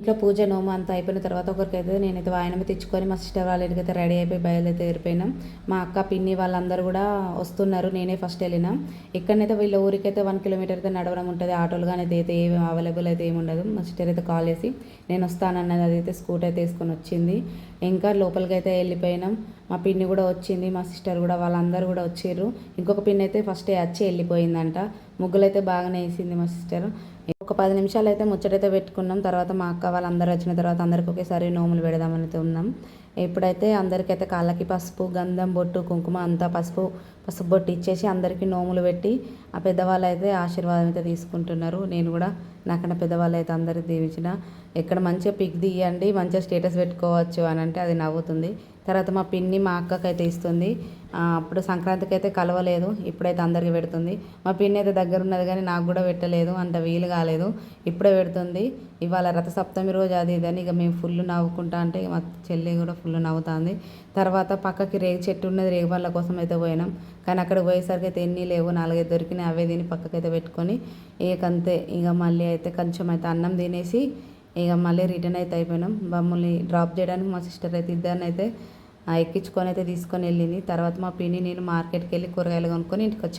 ఇంట్లో పూజ నోము అంతా అయిపోయిన తర్వాత ఒకరికైతే నేనైతే వాయనమే తెచ్చుకొని మా సిస్టర్ వాళ్ళ ఇంటికైతే రెడీ అయిపోయి బయలుదేరి ఏరిపోయినాం. మా అక్క పిన్ని వాళ్ళందరూ కూడా వస్తున్నారు. నేనే ఫస్ట్ వెళ్ళినా. ఇక్కడనైతే వీళ్ళ ఊరికైతే వన్ కిలోమీటర్ అయితే నడవడం ఉంటుంది. ఆటోలు కానీ అయితే ఏమి అవైలబుల్ అయితే ఏమి ఉండదు. మా సిస్టర్ అయితే కాల్ చేసి నేను వస్తానన్నది అది అయితే స్కూటర్ అయితే వేసుకొని వచ్చింది. ఇంకా లోపలికి అయితే వెళ్ళిపోయినాం. మా పిన్ని కూడా వచ్చింది. మా సిస్టర్ కూడా వాళ్ళందరూ కూడా వచ్చారు. ఇంకొక పిన్ని అయితే ఫస్ట్ వచ్చి వెళ్ళిపోయిందంట. ముగ్గులైతే బాగానే వేసింది మా సిస్టర్. ఒక పది నిమిషాలు అయితే ముచ్చటైతే పెట్టుకున్నాం. తర్వాత మా అక్క వాళ్ళందరూ వచ్చిన తర్వాత అందరికి ఒకేసారి నోములు పెడదామని ఉన్నాం. ఇప్పుడైతే అందరికైతే కాళ్ళకి పసుపు గంధం బొట్టు కుంకుమ అంతా పసుపు పసుపు బొట్టు ఇచ్చేసి అందరికీ నోములు పెట్టి ఆ పెద్దవాళ్ళు అయితే ఆశీర్వాదం అయితే తీసుకుంటున్నారు. నేను కూడా నాకన్నా పెద్దవాళ్ళు అయితే అందరికి దీవించిన. ఎక్కడ మంచిగా పిక్ తీయండి మంచిగా స్టేటస్ పెట్టుకోవచ్చు అని అంటే అది నవ్వుతుంది. తర్వాత మా పిన్ని మా అక్కకైతే ఇస్తుంది. అప్పుడు సంక్రాంతికి అయితే కలవలేదు. ఇప్పుడైతే అందరికి పెడుతుంది. మా పిన్ని అయితే దగ్గర ఉన్నది కానీ నాకు కూడా పెట్టలేదు. అంత వీలు కాలేదు. ఇప్పుడే పెడుతుంది. ఇవాళ రథసప్తమి రోజు అది ఇదని ఇక మేము ఫుల్ నవ్వుకుంటా అంటే మా చెల్లి కూడా ఫుల్ నవ్వుతుంది. తర్వాత పక్కకి రేగు చెట్టు ఉన్నది. రేగు పళ్ళ కోసం అయితే పోయినాం. కానీ అక్కడ పోయేసరికి అయితే ఎన్ని లేవు. నాలుగైదు దొరికినాయి. అవే తిని పక్కకైతే పెట్టుకొని ఇకంతే ఇక మళ్ళీ అయితే కొంచెం అయితే అన్నం తినేసి ఇక మళ్ళీ రిటర్న్ అయితే అయిపోయినాం. మమ్మల్ని డ్రాప్ చేయడానికి మా సిస్టర్ అయితే ఇద్దరిని అయితే ఎక్కించుకొని అయితే తీసుకొని వెళ్ళింది. తర్వాత మా పిన్ని నేను మార్కెట్కి వెళ్ళి కూరగాయలు కొనుక్కొని ఇంటికి వచ్చాను.